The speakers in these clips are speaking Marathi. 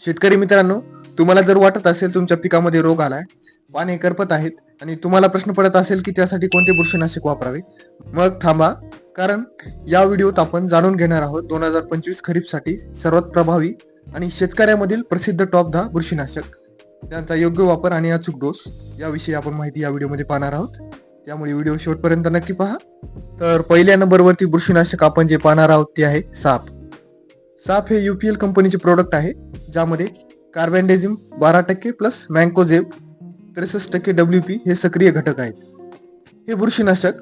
शेतकरी मित्रांनो तुम्हाला जर वाटत असेल तुमच्या पिकामध्ये रोग आलाय पाने करपत आहेत आणि तुम्हाला प्रश्न पडत असेल की त्यासाठी कोणते बुरशीनाशक वापरावे मग थांबा कारण या व्हिडिओत आपण जाणून घेणार आहोत दोन हजार पंचवीस खरीपसाठी सर्वात प्रभावी आणि शेतकऱ्यामधील प्रसिद्ध टॉप दहा बुरशीनाशक. त्यांचा योग्य वापर आणि अचूक डोस याविषयी आपण माहिती या व्हिडिओमध्ये पाहणार आहोत. त्यामुळे व्हिडिओ शेवटपर्यंत नक्की पहा. तर पहिल्या नंबरवरती बुरशीनाशक आपण जे पाहणार आहोत ते आहे साप. साप हे युपीएल कंपनीचे प्रोडक्ट आहे ज्यामध्ये कार्बेंडेझिम बारा टक्के प्लस मँकोझेब त्रेसष्ट टक्के डब्ल्यू पी हे सक्रिय घटक आहेत. हे बुरशीनाशक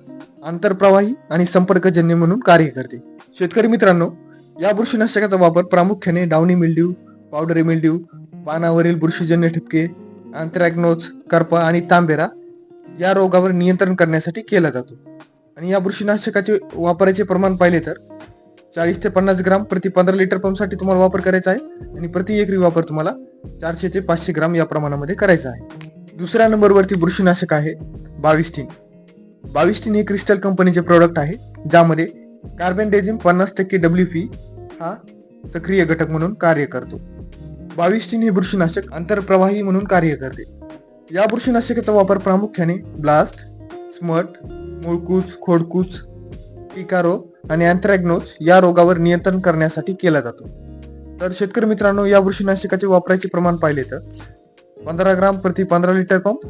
आंतरप्रवाही आणि संपर्कजन्य म्हणून कार्य करते. शेतकरी मित्रांनो या बुरशीनाशकाचा वापर प्रामुख्याने डावणी मिल्ड्यू पावडरी मिल्ड्यू पानावरील बुरशीजन्य ठिपके अँथ्रॅग्नोज करपा आणि तांबेरा या रोगावर नियंत्रण करण्यासाठी केला जातो. आणि या बुरशीनाशकाचे वापराचे प्रमाण पाहिले तर चाळीस ते पन्नास ग्राम प्रति पंधरा लिटर पंपसाठी तुम्हाला वापर करायचा आहे आणि प्रति एकरी वापर तुम्हाला चारशे ते पाचशे ग्राम या प्रमाणामध्ये करायचा आहे. दुसऱ्या नंबरवरती बुरशीनाशक आहे बावीस तीन बावीस हे क्रिस्टल कंपनीचे प्रोडक्ट आहे ज्यामध्ये कार्बन डेझिम पन्नास टक्के डब्ल्यू पी हा सक्रिय घटक म्हणून कार्य करतो. बावीस हे बुरशीनाशक आंतरप्रवाही म्हणून कार्य करते. या बुरशीनाशकाचा वापर प्रामुख्याने ब्लास्ट स्मट मुळकूच खोडकूच पिकारो रोग आणि अँथ्रॅग्नोज या रोगावर नियंत्रण करण्यासाठी केला जातो. तर शेतकरी मित्रांनो या बुरशीनाशकाचे वापरायचे प्रमाण पाहिले तर पंधरा ग्राम प्रति पंधरा लिटर पंप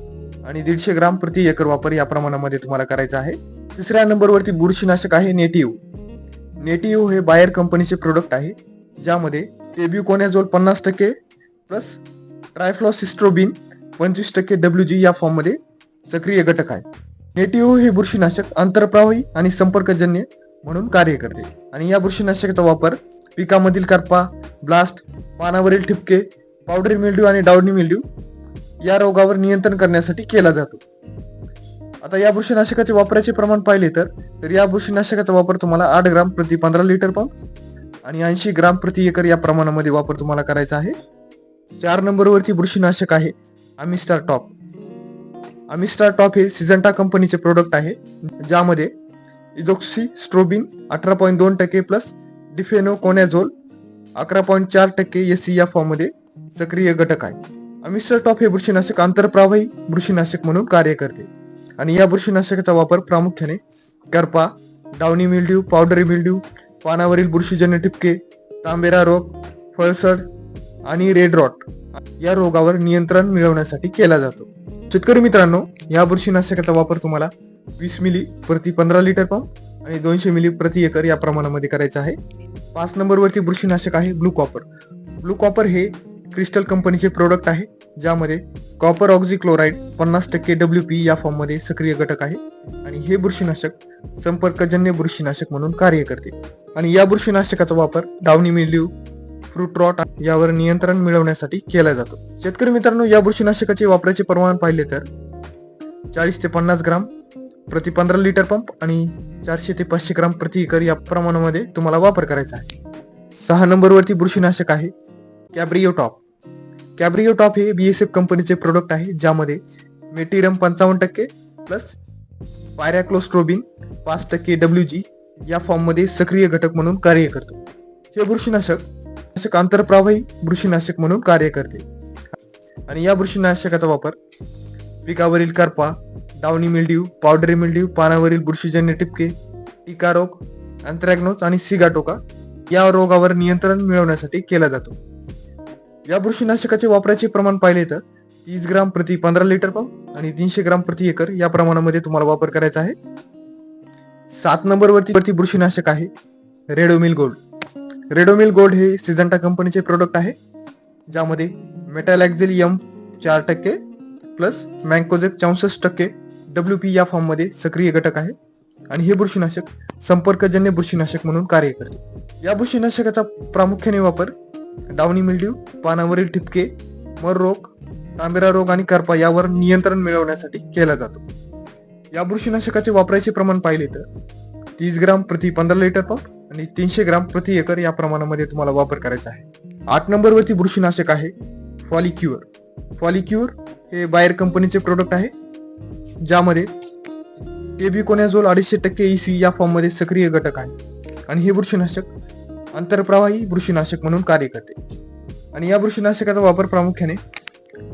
आणि दीडशे ग्राम प्रति एकर वापर या प्रमाणामध्ये तुम्हाला करायचा आहे. तिसऱ्या नंबरवरती बुरशीनाशक आहे नेटिव्ह नेटिव्ह हे बायर कंपनीचे प्रोडक्ट आहे ज्यामध्ये टेब्युकोनॅझोल पन्नास टक्के प्लस ट्रायफ्लॉसिस्ट्रोबिन पंचवीस टक्के डब्ल्यू जी या फॉर्ममध्ये सक्रिय घटक आहे नेटिव्ह हे बुरशीनाशक आंतरप्रवाही आणि संपर्कजन्य म्हणून कार्य करते. आणि या बुरशीनाशकाचा वापर पिकामधील करपा ब्लास्ट पानावरील ठिपके पावडरी मिल्ड्यू आणि डावणी मिल्ड्यू या रोगावर नियंत्रण करण्यासाठी केला जातो. आता या बुरशीनाशकाचे वापराचे प्रमाण पाहिले तर तर या बुरशीनाशकाचा वापर तुम्हाला आठ ग्राम प्रति पंधरा लिटर पंप आणि ऐंशी ग्राम प्रति एकर या प्रमाणामध्ये वापर तुम्हाला करायचा आहे. चार नंबरवरती बुरशीनाशक आहे आमिस्टार टॉप. अमिस्टार टॉप हे सिजंटा कंपनीचे प्रोडक्ट आहे. ज्यामध्ये इजोक्सी स्ट्रोबिन अठरा पॉईंट दोन टक्के प्लस डिफेनो कोनॅझोल अकरा पॉईंट चार टक्के एस सी या फॉर्ममध्ये सक्रिय घटक आहे. अमिस्टर टॉप हे बुरशीनाशक आंतरप्रवाही बुरशीनाशक म्हणून कार्य करते. आणि या बुरशीनाशकाचा वापर प्रामुख्याने करपा डावणी मिल्ड्यू पावडरी मिल्ड्यू पानावरील बुरशीजन्य ठिपके तांबेरा रोग फळसड आणि रेड रॉट या रोगावर नियंत्रण मिळवण्यासाठी केला जातो. शेतकरी मित्रांनो या बुरशीनाशकाचा वापर तुम्हाला वीस मिली प्रति पंधरा लिटर पंप आणि दोनशे मिली प्रति एकर या प्रमाणामध्ये करायचा आहे. पाच नंबरवरती बुरशीनाशक आहे ब्लू कॉपर ब्लू कॉपर हे क्रिस्टल कंपनीचे प्रोडक्ट आहे ज्यामध्ये कॉपर ऑक्झिक्लोराईड पन्नास टक्के डब्ल्यू पी या फॉर्ममध्ये सक्रिय घटक आहे आणि हे बुरशीनाशक संपर्कजन्य बुरशीनाशक म्हणून कार्य करते. आणि या बुरशीनाशकाचा वापर डावणी मिल्यू फ्रूट रॉट यावर नियंत्रण मिळवण्यासाठी केला जातो. शेतकरी मित्रांनो या बुरशीनाशकाचे वापराचे प्रमाण पाहिले तर चाळीस ते पन्नास ग्राम प्रति पंधरा लिटर पंप आणि चारशे ते पाचशे ग्राम प्रति एकर या प्रमाणामध्ये तुम्हाला वापर करायचा आहे. सहा नंबरवरती बुरशीनाशक आहे कॅब्रिओ टॉप कॅब्रिओ टॉप हे एफ कंपनीचे प्रोडक्ट आहे ज्यामध्ये मेटिरम पंचावन्न टक्के प्लस पायरॅक्लोस्ट्रोबिन पाच टक्के डब्ल्यू जी या फॉर्ममध्ये सक्रिय घटक म्हणून कार्य करतो. हे बुरशीनाशक नाशक आंतरप्रवाही बुरशीनाशक म्हणून कार्य करते. आणि या बुरशीनाशकाचा वापर पिकावरील करपा डावणी मिल्ड्यू पावडरी मिल्ड्यू पानावरील बुरशीजन्य टिपके टीका रोग अँथ्रॅग्नोज आणि सिगाटोका या रोगावर नियंत्रण मिळवण्यासाठी केला जातो. या बुरशीनाशकाचे वापराचे प्रमाण पाहिले तर तीस ग्राम प्रति पंधरा लिटर पंप आणि तीनशे ग्राम प्रति एकर या प्रमाणामध्ये तुम्हाला वापर करायचा आहे. सात नंबरवरती वरती बुरशीनाशक आहे रेडोमिल गोल्ड. रेडोमिल गोल्ड हे सिजंटा कंपनीचे प्रोडक्ट आहे ज्यामध्ये मेटॅलॅक्झिल यम चार टक्के प्लस मँकोजेप चौसष्ट टक्के डब्ल्यू पी या फॉर्ममध्ये सक्रिय घटक आहे. आणि हे बुरशीनाशक संपर्कजन्य बुरशीनाशक म्हणून कार्य करते. या बुरशीनाशकाचा प्रामुख्याने वापर डावणी मिल्ड्यू पानावरील ठिपके मर रोग तांबेरा रोग आणि करपा यावर नियंत्रण मिळवण्यासाठी केला जातो. या बुरशीनाशकाचे वापरायचे प्रमाण पाहिले तर तीस ग्राम प्रति पंधरा लिटर पंप आणि तीनशे ग्राम प्रति एकर या प्रमाणामध्ये तुम्हाला वापर करायचा आहे. आठ नंबरवरती बुरशीनाशक आहे फॉलिक्युअर फॉलिक्युअर हे बायर कंपनीचे प्रोडक्ट आहे ज्यामध्ये टेबिकोनॅझोल अडीचशे टक्के ई सी या फॉर्ममध्ये सक्रिय घटक आहे. आणि हे बुरशीनाशक आंतरप्रवाही बुरशीनाशक म्हणून कार्य करते. आणि या बुरशीनाशकाचा वापर प्रामुख्याने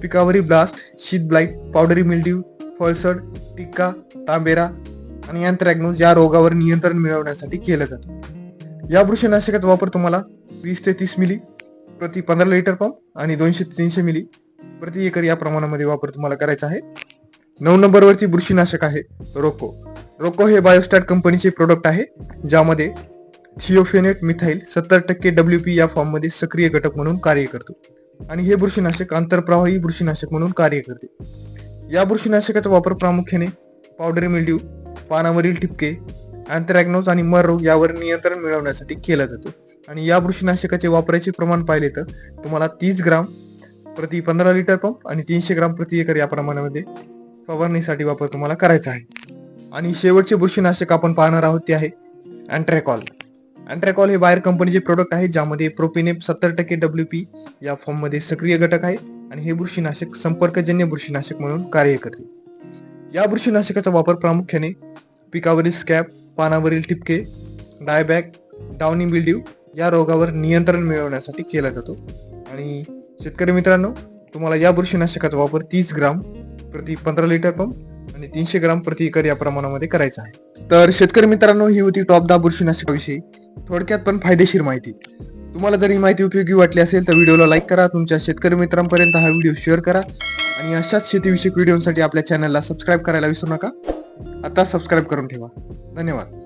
पिकावरील blast sheath blight powdery mildew फळसड टिक्का तांबेरा आणि अँथ्रॅग्नोज या रोगावर नियंत्रण मिळवण्यासाठी केलं जातं. या बुरशीनाशकाचा वापर तुम्हाला वीस ते तीस मिली प्रति पंधरा लिटर पंप आणि दोनशे ते तीनशे मिली प्रति एकर या प्रमाणामध्ये वापर तुम्हाला करायचा आहे. नऊ नंबरवरती बुरशीनाशक आहे रोको. रोको हे बायोस्टॅट कंपनीचे प्रोडक्ट आहे ज्यामध्ये थिओफेनेट मिथाईल सत्तर टक्के डब्ल्यू पी या फॉर्ममध्ये सक्रिय घटक म्हणून कार्य करतो. आणि हे बुरशीनाशक आंतरप्रवाही बुरशीनाशक म्हणून कार्य करते. या बुरशीनाशकाचा वापर प्रामुख्याने पावडर मिल्ड्यू पानावरील ठिपके अँथ्रॅग्नोज आणि मर रोग यावर नियंत्रण मिळवण्यासाठी केला जातो. आणि या बुरशीनाशकाचे वापराचे प्रमाण पाहिले तर तुम्हाला तीस ग्राम प्रति पंधरा लिटर पंप आणि तीनशे ग्राम प्रति एकर या प्रमाणामध्ये फवारणीसाठी वापर तुम्हाला करायचा आहे. आणि शेवटचे बुरशीनाशक आपण पाहणार आहोत ते आहे अँट्रॅकॉल अँट्रॅकॉल हे बाहेर कंपनीचे प्रोडक्ट आहे ज्यामध्ये प्रोपिनेप सत्तर टक्के डब्ल्यू पी या फॉर्ममध्ये सक्रिय घटक आहे आणि हे बुरशीनाशक संपर्कजन्य बुरशीनाशक म्हणून कार्य करते. या बुरशीनाशकाचा वापर प्रामुख्याने पिकावरील स्कॅब पानावरील ठिपके डायबॅक डाउनी बिल्ड्यू या रोगावर नियंत्रण मिळवण्यासाठी केला जातो. आणि शेतकरी मित्रांनो तुम्हाला या बुरशीनाशकाचा वापर तीस ग्राम प्रति पंधरा लिटर पंप आणि तीनशे ग्राम प्रति एकर या प्रमाणामध्ये करायचा आहे. तर शेतकरी मित्रांनो ही होती टॉप दहा बुरशीनाशकाविषयी. थोडक्यात पण फायदेशीर माहिती. तुम्हाला जर ही माहिती उपयोगी वाटली असेल तर व्हिडिओला लाईक करा. तुमच्या शेतकरी मित्रांपर्यंत हा व्हिडिओ शेअर करा. आणि अशाच शेतीविषयक व्हिडिओसाठी आपल्या चॅनलला सबस्क्राईब करायला विसरू नका. आता सबस्क्राईब करून ठेवा. धन्यवाद.